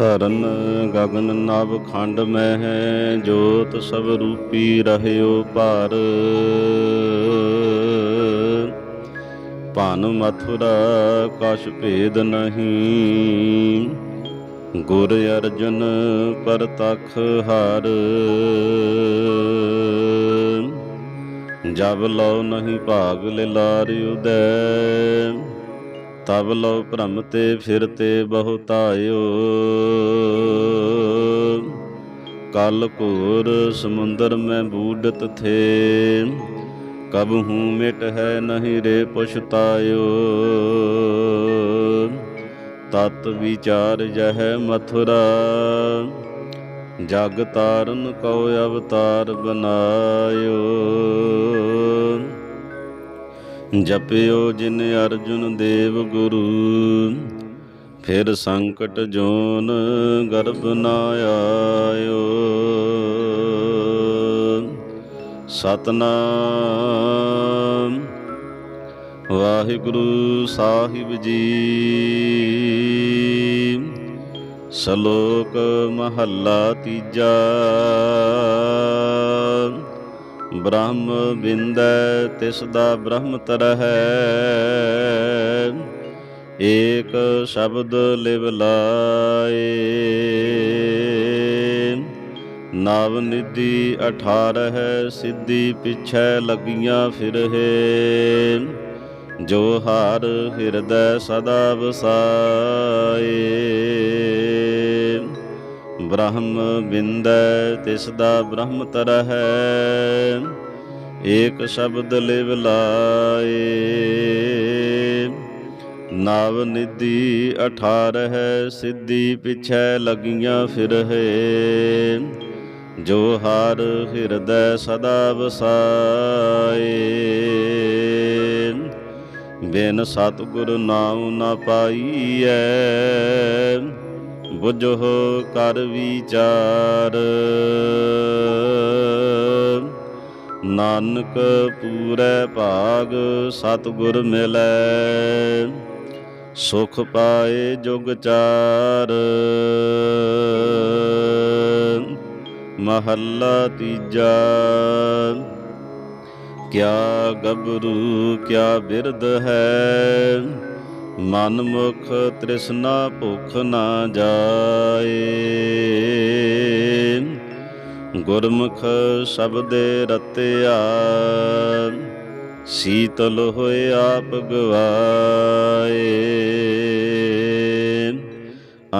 ਧਰਨ ਗਗਨ ਨਭ ਖੰਡ ਮੈਂ ਹੈ ਜੋਤ ਸਭ ਰੂਪੀ ਰਹਿਓ ਭਾਰ। ਭਨ ਮਥੁਰਾ ਕਛ ਭੇਦ ਨਹੀਂ, ਗੁਰ ਅਰਜਨ ਪਰਤਖ ਹਾਰ। ਜਬ ਲਉ ਨਹੀਂ ਭਾਗ ਲਿਲਾਰ ਉਦੈ ਤਬ ਲਉ ਭ੍ਰਮ ਤੇ ਫਿਰਤੇ ਬਹੁਤਾਇਓ। ਕਲ ਘੋਰ ਸਮੁੰਦਰ ਮੈਂ ਬੂਡਤ ਥੇ, ਕਬ ਹੂੰ ਮਿਟ ਹੈ ਨਹੀਂ ਰੇ ਪਛਤਾਇਓ। ਤਤ ਵਿਚਾਰ ਜਹ ਮਥੁਰਾ, ਜਗ ਤਾਰਨ ਕਉ ਅਵਤਾਰ ਬਨਾਇਓ। ਜਪਿਓ ਜਿਨ ਅਰਜੁਨ ਦੇਵ ਗੁਰੂ, ਫਿਰ ਸੰਕਟ ਜੋਨ ਗਰਭ ਨਾ ਆਇਓ। ਸਤਨਾਮ। ਵਾਹਿਗੁਰੂ ਸਾਹਿਬ ਜੀ। ਸ਼ਲੋਕ ਮਹੱਲਾ ਤੀਜਾ। ਬ੍ਰਹਮ ਬਿੰਦੈ ਤਿਸ ਦਾ ਬ੍ਰਹਮ ਤਰਹਿ। ਏਕ ਸ਼ਬਦ ਲਿਵ ਲਾਏ। ਨਵ ਨਿਧੀ 18 ਸਿੱਧੀ ਪਿਛੈ ਲੱਗੀਆਂ ਫਿਰਹਿ ਜੋ ਹਾਰ ਹਿਰਦੈ ਸਦਾ ਵਸਾਏ। ਬ੍ਰਹਮ ਬਿੰਦੈ ਤਿਸ ਦਾ ਬ੍ਰਹਮ ਤਰਹਿ, ਏਕ ਸ਼ਬਦ ਲਿਵ ਲਾਏ। ਨਵ ਨਿਧੀ 18 ਸਿੱਧੀ ਪਿਛੈ ਲੱਗੀਆਂ ਫਿਰਹਿ। ਜੋ ਹਰ ਹਿਰਦੈ ਸਦਾ ਵਸਾਏ। ਬਿਨ ਸਤਿਗੁਰ ਨਾਮ ਨਾ ਪਾਈਐ। ਬੁਝੋ ਕਰ ਵਿਚਾਰ। ਨਾਨਕ ਪੂਰੇ ਭਾਗ ਸਤਿਗੁਰ ਮਿਲੈ, ਸੁਖ ਪਾਏ ਜੁਗ ਚਾਰ। ਮਹੱਲਾ ਤੀਜਾ, ਕਿਆ ਗਬਰੂ ਕਿਆ ਬਿਰਧ ਹੈ ਮਨਮੁਖ ਤ੍ਰਿਸ਼ਨਾ ਭੁਖ ਨਾ ਜਾਏ। ਗੁਰਮੁਖ ਸ਼ਬਦੇ ਰਤਿਆ, ਸੀਤਲ ਹੋਏ ਆਪ ਗਵਾਏ।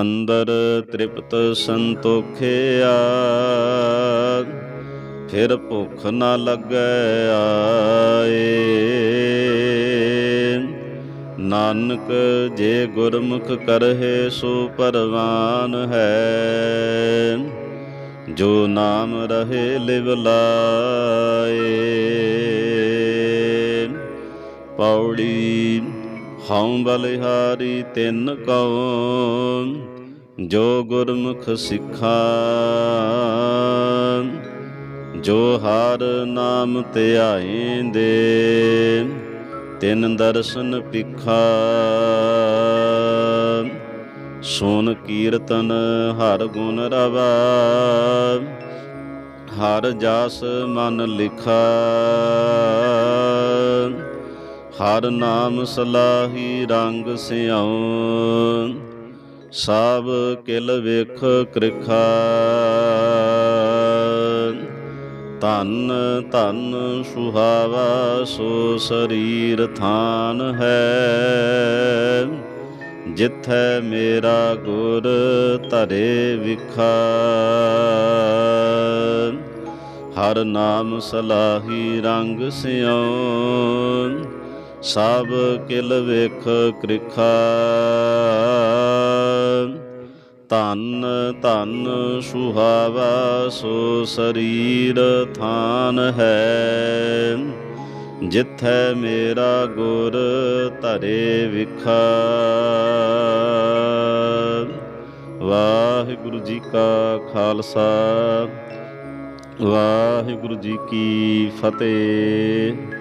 ਅੰਦਰ ਤ੍ਰਿਪਤ ਸੰਤੋਖਿਆ ਫਿਰ ਭੁੱਖ ਨਾ ਲੱਗੈ ਆਏ। ਨਾਨਕ, ਜੇ ਗੁਰਮੁਖ ਕਰਹਿ ਸੋ ਪਰਵਾਨ ਹੈ। ਜੋ ਨਾਮ ਰਹੇ ਲਿਵ ਲਾਏ। ਪੌੜੀ ਹਉ ਬਲਿਹਾਰੀ ਤਿੰਨ ਕਉ ਜੋ ਗੁਰਮੁਖ ਸਿੱਖਾ, ਜੋ ਹਰ ਨਾਮ ਧਿਆਇਂਦੇ ਤਿਨ ਦਰਸ਼ਨ ਪਿਖਾ ਸੁਨ ਕੀਰਤਨ ਹਰ ਗੁਣ ਰਵਾ। ਹਰ ਜਸ ਮਨ ਲਿਖਾ। ਹਰ ਨਾਮ ਸਲਾਹੀ ਰੰਗ ਸਿਆਉ ਸਭ ਕਿਲ ਵੇਖ ਕ੍ਰਿਖਾ। ਧਨ ਧਨ ਸੁਹਾਵਾ, ਸੋ ਸਰੀਰ ਥਾਨ ਹੈ। ਜਿੱਥੈ ਮੇਰਾ ਗੁਰ ਧਰੇ ਵਿਖਾ। ਹਰ ਨਾਮ ਸਲਾਹੀ ਰੰਗ ਸਿਉ ਸਭ ਕਿਲ ਵੇਖ ਕ੍ਰਿਖਾ। ਧਨ ਧਨ ਸੁਹਾਵਾ, ਸੋ ਸਰੀਰ ਥਾਨ ਹੈ। ਜਿੱਥੈ ਮੇਰਾ ਗੁਰ ਧਰੇ ਵਿਖਾ। ਵਾਹਿਗੁਰੂ ਜੀ ਕਾ ਖਾਲਸਾ, ਵਾਹਿਗੁਰੂ ਜੀ ਕੀ ਫਤਿਹ।